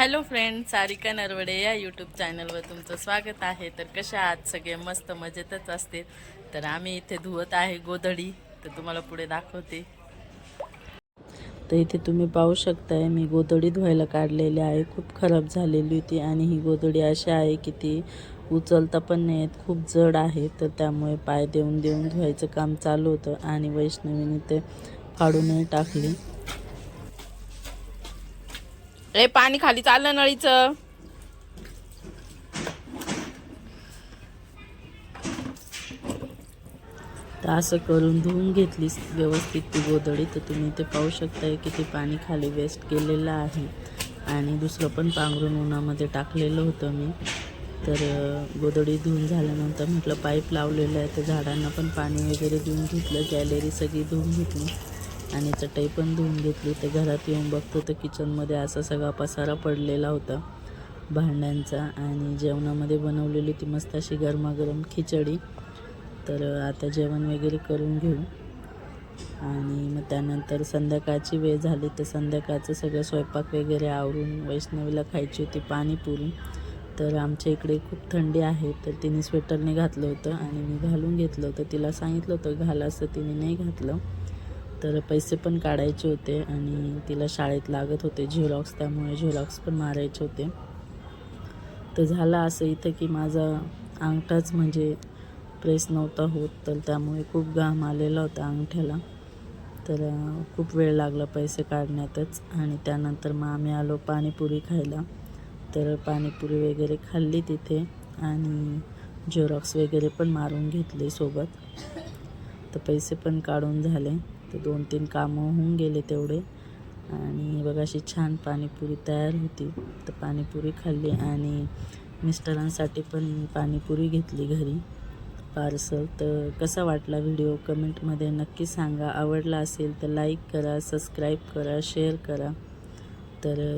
Hello friend Sarika Narwade या YouTube चॅनलवर तुमचं स्वागत आहे. तर कशा आहात? सगळे मस्त मजेतच असते तर आम्ही इथे धुवत आहे गोधडी. तर तुम्हाला पुढे दाखवते. तर इथे तुम्ही पाहू शकताय मी गोधडी धुवायला काढलेली आहे. खूप खराब झालेली होती आणि ही गोधडी अशी आहे की ती उचलता पण नाही आहेत खूप जड आहे. तर त्यामुळे पाय देऊन देऊन धुवायचं काम चालू होतं आणि वैष्णवीने ते फाडूनही टाकली. ए पाणी खाली चाललं नळीचं. तर असं करून धुवून घेतली व्यवस्थित ती गोदडी तर तुम्ही ते पाहू शकताय की ते पाणी खाली वेस्ट केलेलं आहे. आणि दुसरं पण पांघरून उन्हामध्ये टाकलेलं होतं मी. तर गोदडी धुवून झाल्यानंतर म्हटलं पाईप लावलेलं आहे तर झाडांना पण पाणी वगैरे देऊन घेतलं गॅलरी सगळी धुवून घेतली. आणि चटई पण धुवून घेतली. तर घरात येऊन बघतो तर किचनमध्ये असा सगळा पसारा पडलेला होता भांड्यांचा. आणि जेवणामध्ये बनवलेली ती मस्त अशी गरमागरम खिचडी. तर आता जेवण वगैरे करून घेऊ. आणि मग त्यानंतर संध्याकाळची वेळ झाली तर संध्याकाळचं सगळं स्वयंपाक वगैरे आवरून वैष्णवीला खायची होती पाणीपुरी तर आमच्या इकडे खूप थंडी आहे तर तिने स्वेटरने घातलं होतं आणि मी घालून घेतलं होतं. तिला सांगितलं होतं घाला असं तिने नाही घातलं. तर पैसे पण काढायचे होते आणि तिला शाळेत लागत होते झेरॉक्स त्यामुळे झेरॉक्स पण मारायचे होते. तर झालं असं इथं की माझा अंगठाच म्हणजे प्रेस नव्हता होत तर त्यामुळे खूप घाम आलेला होता अंगठ्याला. तर खूप वेळ लागला पैसे काढण्यातच आणि त्यानंतर मग आम्ही आलो पाणीपुरी खायला. तर पाणीपुरी वगैरे खाल्ली तिथे आणि झेरॉक्स वगैरे पण मारून घेतले सोबत. तर पैसे पण काढून झाले. तर दोन तीन कामं होऊन गेले तेवढे. आणि बघा अशी छान पाणीपुरी तयार होती. तर पाणीपुरी खाल्ली आणि मिस्टरांसाठी पण पाणीपुरी घेतली घरी. पार्सल. तर कसा वाटला व्हिडिओ? कमेंटमध्ये नक्की सांगा. आवडला असेल तर लाईक करा सबस्क्राईब करा शेअर करा. तर